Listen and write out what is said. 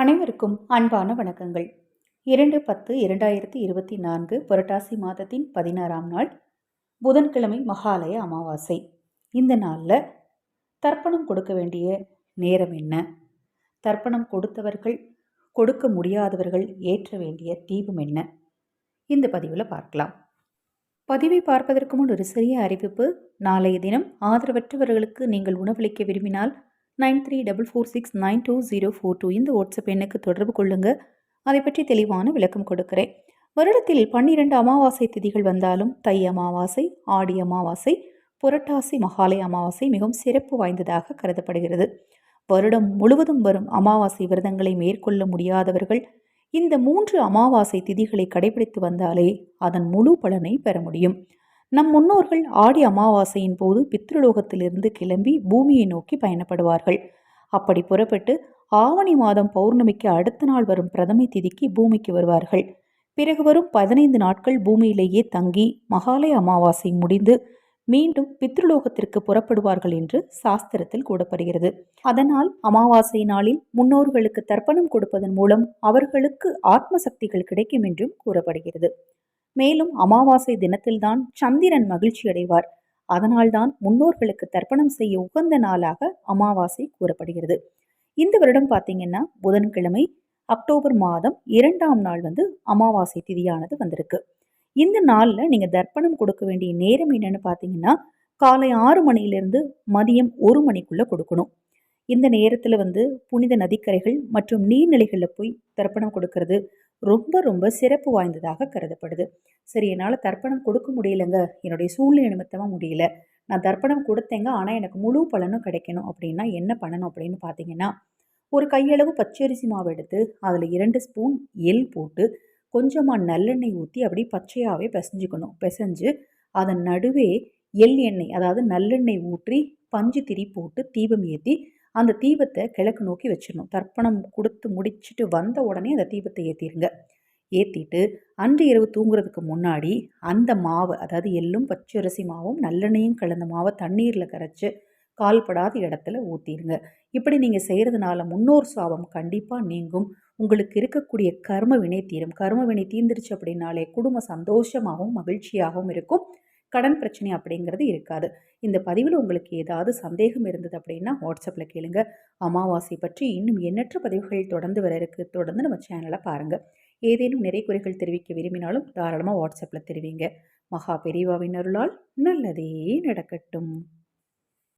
அனைவருக்கும் அன்பான வணக்கங்கள். இரண்டு பத்து இரண்டாயிரத்தி இருபத்தி நான்கு புரட்டாசி மாதத்தின் பதினாறாம் நாள் புதன்கிழமை மகாலய அமாவாசை. இந்த நாளில் தர்ப்பணம் கொடுக்க வேண்டிய நேரம் என்ன? தர்ப்பணம் கொடுத்தவர்கள் கொடுக்க முடியாதவர்கள் ஏற்ற வேண்டிய தீபம் என்ன? இந்த பதிவில் பார்க்கலாம். பதிவை பார்ப்பதற்கு முன் ஒரு சிறிய அறிவிப்பு. நாளைய தினம் ஆதரவற்றவர்களுக்கு நீங்கள் உணவளிக்க விரும்பினால் nine three double four six nine two zero four two இந்த வாட்ஸ்அப் எண்ணுக்கு தொடர்பு கொள்ளுங்கள் அதை பற்றி தெளிவான விளக்கம் கொடுக்கிறேன். வருடத்தில் பன்னிரண்டு அமாவாசை திதிகள் வந்தாலும் தை அமாவாசை ஆடி அமாவாசை புரட்டாசி மகாலய அமாவாசை மிகவும் சிறப்பு வாய்ந்ததாக கருதப்படுகிறது. வருடம் முழுவதும் வரும் அமாவாசை விரதங்களை மேற்கொள்ள முடியாதவர்கள் இந்த மூன்று அமாவாசை திதிகளை கடைபிடித்து வந்தாலே அதன் முழு பலனை பெற முடியும். நம் முன்னோர்கள் ஆடி அமாவாசையின் போது பித்ருலோகத்திலிருந்து கிளம்பி பூமியை நோக்கி பயணப்படுவார்கள். அப்படி புறப்பட்டு ஆவணி மாதம் பௌர்ணமிக்கு அடுத்த நாள் வரும் பிரதமை திதிக்கு பூமிக்கு வருவார்கள். பிறகு வரும் பதினைந்து நாட்கள் பூமியிலேயே தங்கி மகாலய அமாவாசை முடிந்து மீண்டும் பித்ருலோகத்திற்கு புறப்படுவார்கள் என்று சாஸ்திரத்தில் கூடப்படுகிறது அதனால் அமாவாசை நாளில் முன்னோர்களுக்கு தர்ப்பணம் கொடுப்பதன் மூலம் அவர்களுக்கு ஆத்ம சக்திகள் கிடைக்கும் என்றும் கூறப்படுகிறது. மேலும் அமாவாசை தினத்தில்தான் சந்திரன் மகிழ்ச்சி அடைவார் அதனால்தான் முன்னோர்களுக்கு தர்ப்பணம் செய்ய உகந்த நாளாக அமாவாசை கூறப்படுகிறது. இந்த வருடம் பார்த்தீங்கன்னா புதன்கிழமை அக்டோபர் மாதம் இரண்டாம் நாள் வந்து அமாவாசை திதியானது வந்திருக்கு. இந்த நாளில் நீங்கள் தர்ப்பணம் கொடுக்க வேண்டிய நேரம் என்னன்னு பார்த்தீங்கன்னா காலை ஆறு மணியிலிருந்து மதியம் ஒரு மணிக்குள்ளே கொடுக்கணும். இந்த நேரத்தில் வந்து புனித நதிக்கரைகள் மற்றும் நீர்நிலைகளில் போய் தர்ப்பணம் கொடுக்கறது ரொம்ப ரொம்ப சிறப்பு வாய்ந்ததாக கருதப்படுது. சரி என்னால் தர்ப்பணம் கொடுக்க முடியலங்க. என்னுடைய சூழ்நிலை நிமித்தமாக முடியல. நான் தர்ப்பணம் கொடுத்தேங்க. ஆனால் எனக்கு முழு பலனும் கிடைக்கணும். அப்படின்னா என்ன பண்ணணும் அப்படின்னு பார்த்தீங்கன்னா ஒரு கையளவு பச்சரிசி மாவு எடுத்து அதில் இரண்டு ஸ்பூன் எள் போட்டு கொஞ்சமாக நல்லெண்ணெய் ஊற்றி அப்படி பச்சையாகவே பிசைஞ்சுக்கணும். பிசைஞ்சு அதன் நடுவே எள் எண்ணெய் அதாவது நல்லெண்ணெய் ஊற்றி பஞ்சு திரி போட்டு தீபம் ஏற்றி அந்த தீபத்தை கிழக்கு நோக்கி வச்சிடணும். தர்ப்பணம் கொடுத்து முடிச்சுட்டு வந்த உடனே அந்த தீபத்தை ஏற்றிடுங்க ஏற்றிட்டு அன்று இரவு தூங்குறதுக்கு முன்னாடி அந்த மாவை அதாவது எள்ளும் பச்சரிசி மாவும் நல்லெண்ணையும் கலந்த மாவை தண்ணீரில் கரைச்சி கால்படாத இடத்துல ஊற்றிடுங்க இப்படி நீங்கள் செய்கிறதுனால முன்னோர் சாபம் கண்டிப்பாக நீங்கும். உங்களுக்கு இருக்கக்கூடிய கர்ம வினை தீரும். கர்ம வினை தீர்ந்துருச்சு அப்படின்னாலே குடும்பம் சந்தோஷமாகவும் மகிழ்ச்சியாகவும் இருக்கும். கடன் பிரச்சனை அப்படிங்கிறது இருக்காது. இந்த பதிவில் உங்களுக்கு ஏதாவது சந்தேகம் இருந்தது அப்படின்னா வாட்ஸ்அப்பில் கேளுங்க. அமாவாசை பற்றி இன்னும் எண்ணற்ற பதிவுகள் தொடர்ந்து வர இருக்கு. தொடர்ந்து நம்ம சேனலை பாருங்கள் ஏதேனும் நிறை குறைகள் தெரிவிக்க விரும்பினாலும் தாராளமாக வாட்ஸ்அப்பில் தெரிவிங்க. மகா பெரியவாவின் அருளால் நல்லதே நடக்கட்டும்.